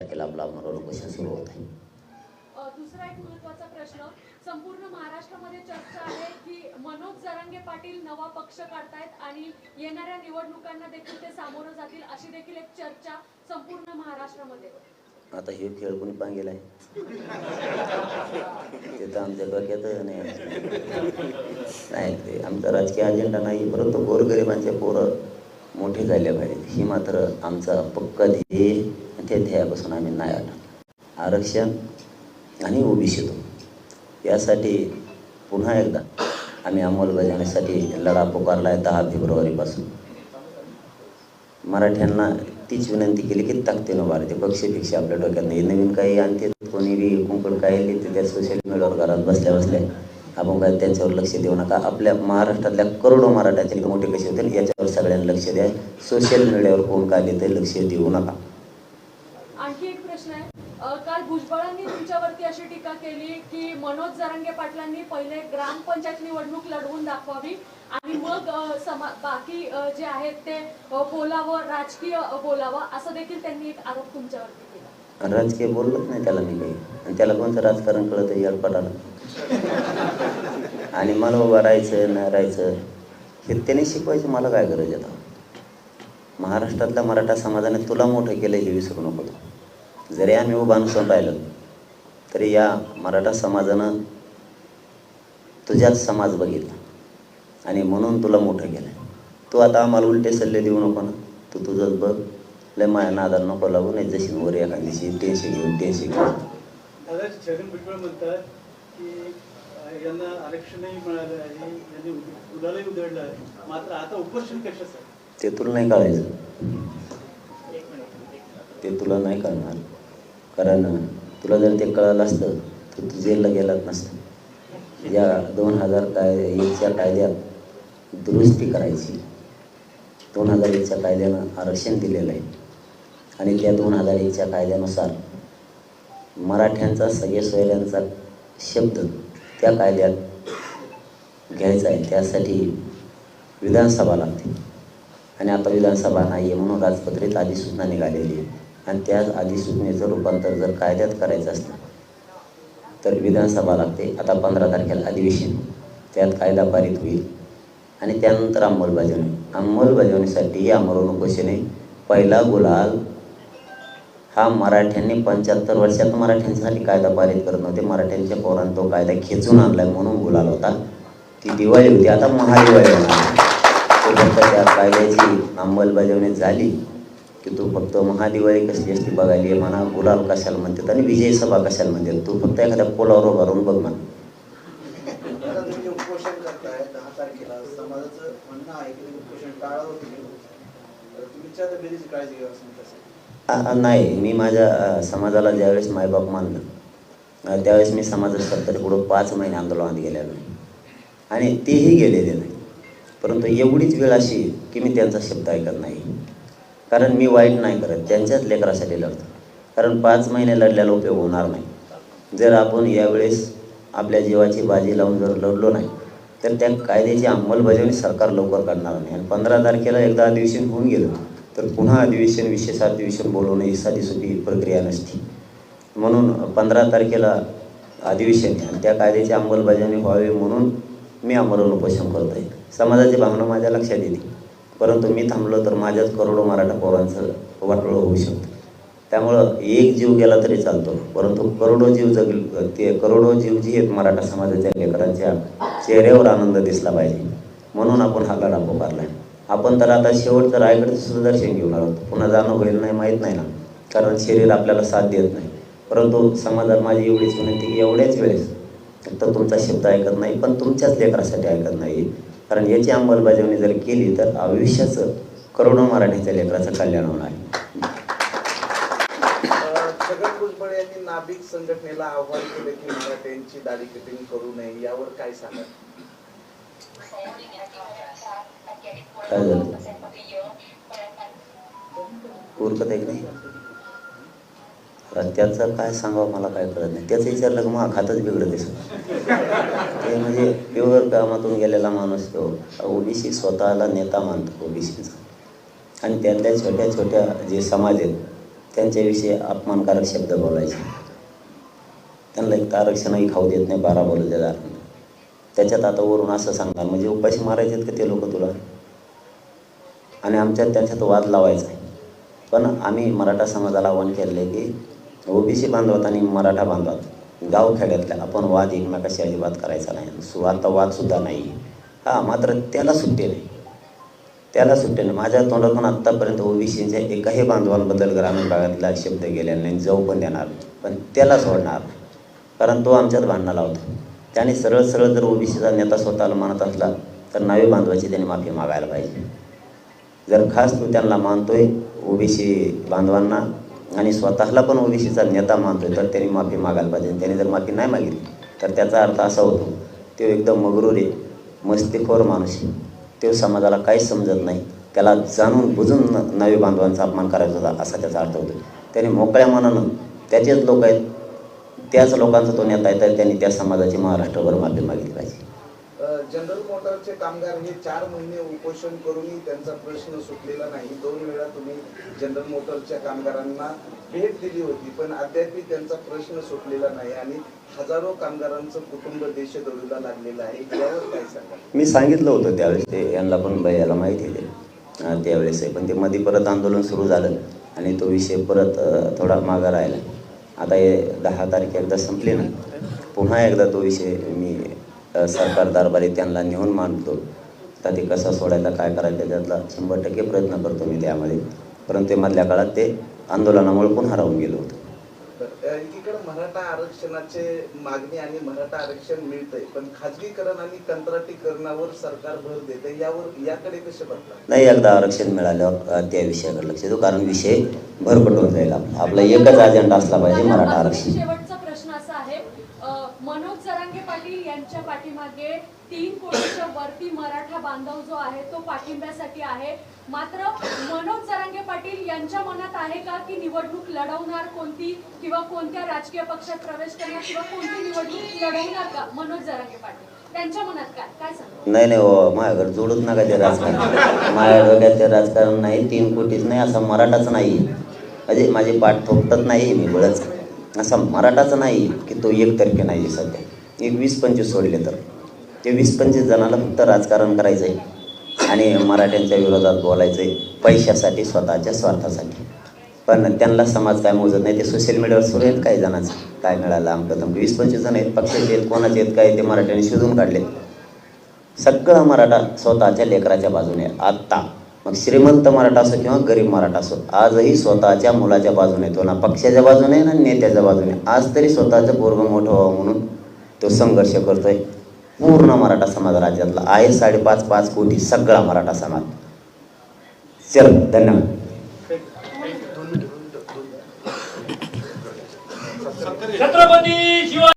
तारखेला आपला मनोरुपोषण सुरू होत आहे. दुसरा एक महत्त्वाचा प्रश्न संपूर्ण महाराष्ट्रामध्ये चर्चा आहे की मनोज जरांगे पाटील नवा पक्ष काढतायत आणि येणाऱ्या निवडणुकांना देखील ते सामोरं जातील अशी देखील एक चर्चा संपूर्ण महाराष्ट्रामध्ये. आता हे खेळ कोणी पांगेला आहे? ते तर आमच्या डोक्यात नाही नाही ते आमचा राजकीय अजेंडा नाही परंतु गोरगरिबांचे पोरं मोठे झाले पाहिजेत. ही मात्र आमचा पक्का ध्येय. त्या ध्येयापासून आम्ही नाही आलो. आरक्षण आणि ओबीसीतून यासाठी पुन्हा एकदा आम्ही अंमलबजावणीसाठी लढा पुकारला आहे दहा फेब्रुवारीपासून. मराठ्यांना तीच विनंती केली की ताकदीनं भारतीय पक्षपेक्षा आपल्या डोक्यात नाही नवीन काही आणते कोणी बी कुंकड काही लिहिते त्या सोशल मीडियावर घरात बसल्या बसल्या आपण काय त्यांच्यावर लक्ष देऊ नका. आपल्या महाराष्ट्रातल्या करोडो मराठ्याचे मोठे कसे होतील याच्यावर सगळ्यांना लक्ष द्या. सोशल मीडियावर कोण काय लिहिते लक्ष देऊ नका. आणखी एक प्रश्न आहे. काल भुजबळांनी तुमच्यावरती अशी टीका केली की मनोज जरांगे पाटलांनी पहिले ग्रामपंचायत निवडणूक लढवून दाखवावी आणि मग समा बाकी जे आहेत ते बोलावं राजकीय बोलावं असं देखील त्यांनी एक आरोप तुमच्यावरती केला. राजकीय बोललोच नाही त्याला मी काही. आणि त्याला कोणतं राजकारण कळत अडपटाला आणि मला उभं राहायचं नाही राहायचं हे त्याने शिकवायचं मला काय गरज आहे आता? महाराष्ट्रातल्या मराठा समाजाने तुला मोठं केलं हे विसरू नको तू. जरी आम्ही उभा नसून राहिलो तरी या मराठा समाजानं तुझ्याच समाज बघितला. आणि म्हणून तुला मोठं केलं तू आता आम्हाला उलटे सल्ले देऊ नको ना. तू तुझंच बघ. लय माया नादाला नको लागू नाही जशी वर एखाद्याशी टेन्शन घेऊन टेन्शन घेऊन. ते तुला नाही कळायचं. ते तुला नाही कळणार. कारण. तुला जर ते कळालं असतं तर तू जेलला गेलाच नसतं. या दोन हजार काय एकच्या कायद्यात दुरुस्ती करायची. दोन हजार एकच्या कायद्यानं आरक्षण दिलेलं आहे. आणि त्या दोन हजार एकच्या कायद्यानुसार मराठ्यांचा सगळे सोयऱ्यांचा शब्द त्या कायद्यात घ्यायचा आहे. त्यासाठी विधानसभा लागते. आणि आता विधानसभा नाही आहे म्हणून राजपत्रित अधिसूचना निघालेली आहे. आणि त्या अधिसूचनेचं रूपांतर जर कायद्यात करायचं असलं तर विधानसभा लागते. आता पंधरा तारखेला अधिवेशन. त्यात कायदा पारित होईल. आणि त्यानंतर अंमलबजावणी. अंमलबजावणीसाठी अमरून उपोषणे पहिला गुलाल हा मराठ्यांनी पंच्याहत्तर वर्षात मराठ्यांसाठी कायदा पारित करत नव्हते. मराठ्यांच्या पोरांनी तो कायदा खेचून आणलाय म्हणून गुलाल होता. ती दिवाळी होती. आता महादिवाळी होणार त्या कायद्याची अंमलबजावणी झाली. की तू फक्त महादिवाळी कसली असती बघायली आहे म्हणा गुलाल कशाला म्हणतात आणि विजय सभा कशाला म्हणतात तू फक्त एखाद्या पोलावर उभारून बघ म्हणा. नाही मी माझ्या समाजाला ज्यावेळेस मायबाप मानलं त्यावेळेस मी समाजासाठी पुढं पाच महिने आंदोलनात गेलेलो नाही आणि तेही गेलेले नाही. परंतु एवढीच वेळ अशी की मी त्यांचा शब्द ऐकत नाही. कारण मी वाईट नाही करत. त्यांच्याच लेकरासाठी लढतो. कारण पाच महिने लढल्याला उपयोग होणार नाही. जर आपण यावेळेस आपल्या जीवाची बाजी लावून जर लढलो नाही तर त्या कायद्याची अंमलबजावणी सरकार लवकर करणार नाही. आणि पंधरा तारखेला एकदा अधिवेशन होऊन गेलं तर पुन्हा अधिवेशन विशेष अधिवेशन बोलवणं ही साधी सोपी प्रक्रिया नसती. म्हणून पंधरा तारखेला अधिवेशन आणि त्या कायद्याची अंमलबजावणी व्हावी म्हणून मी आमरण उपोषण करतो आहे समाजाची भावना माझ्या लक्षात येते. परंतु मी थांबलो तर माझ्याच करोडो मराठा पोरांचं वाटोळं होऊ शकतं. त्यामुळं एक जीव गेला तरी चालतो. परंतु करोडो जीव जगल ते करोडो जीव जी आहेत मराठा समाजाच्या लेकरांच्या चेहऱ्यावर आनंद दिसला पाहिजे. म्हणून आपण हा लढा पुकारला. आहे आपण तर आता शेवटचं रायगडचं सुद्धा दर्शन घेऊन आलो. पुन्हा जाणं होईल नाही माहीत नाही ना. कारण शरीर आपल्याला साथ देत नाही. परंतु समाजात माझी एवढीच विनंती की एवढ्याच वेळेस तर तुमचा शब्द ऐकत नाही पण तुमच्याच लेकरासाठी ऐकत नाही. कारण याची अंमलबजावणी जर केली तर आयुष्याचं करोडो मराठीच्या लेकराचं कल्याण होणार छगन भुजबळ यांनी नाभिक संघटनेला आव्हान केले की मराठ्यांची दाढी कटिंग करू नये यावर काय सांगा काय झालं उरकत आहे नाही त्याचं काय सांगावं मला काय कळत नाही. त्याचं विचारलं की मग खातच बिघडत दिसत हे म्हणजे प्युअर कामातून गेलेला माणूस तो ओबीसी स्वतःला नेता मानतो ओबीसीचा. आणि त्यातल्या छोट्या छोट्या जे समाज आहेत त्यांच्याविषयी अपमानकारक शब्द बोलायचे. त्यांना एक आरक्षणही खाऊ देत नाही बारा बोलू देणार त्याच्यात आता वरून असं सांगणार म्हणजे उपाशी मारायचे आहेत का ते लोक तुला? आणि आमच्यात त्याच्यात वाद लावायचा आहे. पण आम्ही मराठा समाजाला आव्हान केले की ओबीसी बांधवात आणि मराठा बांधवात. गावखेड्यातल्या आपण वाद एकमेकाशी अजिबात करायचा नाही. सु आता वादसुद्धा नाही. हां मात्र त्याला सुट्टी नाही. त्याला सुट्टी नाही. माझ्या तोंडातून आत्तापर्यंत ओबीसीच्या एकाही बांधवांबद्दल ग्रामीण भागातला शब्द गेलेला नाही. जाऊ पण देणार. पण त्याला सोडणार. कारण तो आमच्यात भांडणाला होता. त्याने सरळ सरळ जर ओबीसीचा नेता स्वतःला मानत असला तर नावे बांधवाची त्यांनी माफी मागायला पाहिजे. जर खास तू त्यांना मानतोय ओबीसी बांधवांना आणि स्वतःला पण ओबीसीचा नेता मानतोय तर त्यांनी माफी मागायला पाहिजे. त्याने त्यांनी जर माफी नाही मागितली तर त्याचा अर्थ असा होतो तो एकदम मगरूर आहे मस्तीखोर माणूस तो समाजाला काहीच समजत नाही. त्याला जाणून बुजून नवे बांधवांचा अपमान करायचा होता असा त्याचा अर्थ होतो. त्याने मोकळ्या मनानं त्याचेच लोक आहेत त्याच लोकांचा तो नेता आहे तर त्यांनी त्या समाजाची महाराष्ट्रभर माफी मागितली पाहिजे. जनरल मोटरचे कामगार हे चार महिने उपोषण करूनही त्यांचा प्रश्न सुटलेला नाही. दोन वेळा तुम्ही जनरल मोटरच्या कामगारांना भेट दिली होती पण अद्यापही त्यांचा प्रश्न सुटलेला नाही आणि हजारो कामगारांचं कुटुंब देशदोडीला लागलेलं आहे. यावर काय सांगा मी सांगितलं होतं त्यावेळेस ते यांना पण याला माहिती आहे त्यावेळेस आहे पण ते मध्ये परत आंदोलन सुरू झालं आणि तो विषय परत थोडा मागा राहिला. आता हे दहा तारीख एकदा संपले ना. पुन्हा एकदा तो विषय मी सरकार दरबारी त्यांना नेऊन मांडतो आता ते कसा सोडायचा काय करायचं त्यातला शंभर टक्के प्रयत्न करतो मी त्यामध्ये. परंतु मधल्या काळात ते आंदोलनामुळे पुन्हा राहून गेलो होतो. तर, एकीकडे मराठा आरक्षणाचे मागणी आणि मराठा आरक्षण मिळतंय पण खाजगीकरण आणि कंत्राटीकरणावर सरकार भर देते यावर याकडे कसे बघतात? नाही एकदा आरक्षण अ, त्या विषयाकडे लक्ष देऊ कारण विषय भरकटून जाईल आपला. आपला एकच अजेंडा असला पाहिजे मराठा आरक्षण शेवटचा प्रश्न असा आहे अ, मनोज जरांगे पाटील यांच्या पाठीमागे तीन कोटीच्या वरती मराठा बांधव जो आहे तो पाठिंब्यासाठी आहे. मात्र मनोज जरांगे पाटील यांच्या मनात आहे का की निवडणूक लढवणार कोणती किंवा कोणत्या राजकीय पक्षात प्रवेश करणार किंवा कोणती निवडणूक लढवणार का मनोज जरांगे पाटील? त्यांच्या मनात काय? काय सांगा? नाही नाही हो माझ्याकडे जोडूच नका ते राजकारण. माझ्या डोक्यात ते राजकारण नाही तीन कोटीच नाही असा मराठाच नाही. म्हणजे माझी पाठ थोपटत नाही मी बळच. असा मराठाच नाही की तो एकतर्फी नाही सध्या. एक वीस पंचवीस सोडले तर. ते वीस पंचवीस जणाला फक्त राजकारण करायचं आहे आणि मराठ्यांच्या विरोधात बोलायचं आहे पैशासाठी स्वतःच्या स्वार्थासाठी. पण त्यांना समाज काय मोजत नाही. ते सोशल मीडियावर सुरू आहेत काही जणांचं. काय मिळालं? आमचं तमकं वीस पंचवीस जण आहेत. पक्षाचे आहेत कोणाचे आहेत काय ते मराठ्यांनी शोधून काढले सगळा मराठा स्वतःच्या लेकराच्या बाजूने आत्ता. मग श्रीमंत मराठा असो किंवा गरीब मराठा असो आजही स्वतःच्या मुलाच्या बाजूने तो ना. पक्षाच्या बाजूने ना नेत्याच्या बाजूने. आज तरी स्वतःचं पोरग मोठं व्हावं म्हणून तो संघर्ष करतोय. पूर्ण मराठा समाज राज्यातला आहे. साडेपाच पाच कोटी सगळा मराठा समाज. चल धन्यवाद. छत्रपती शिवाजी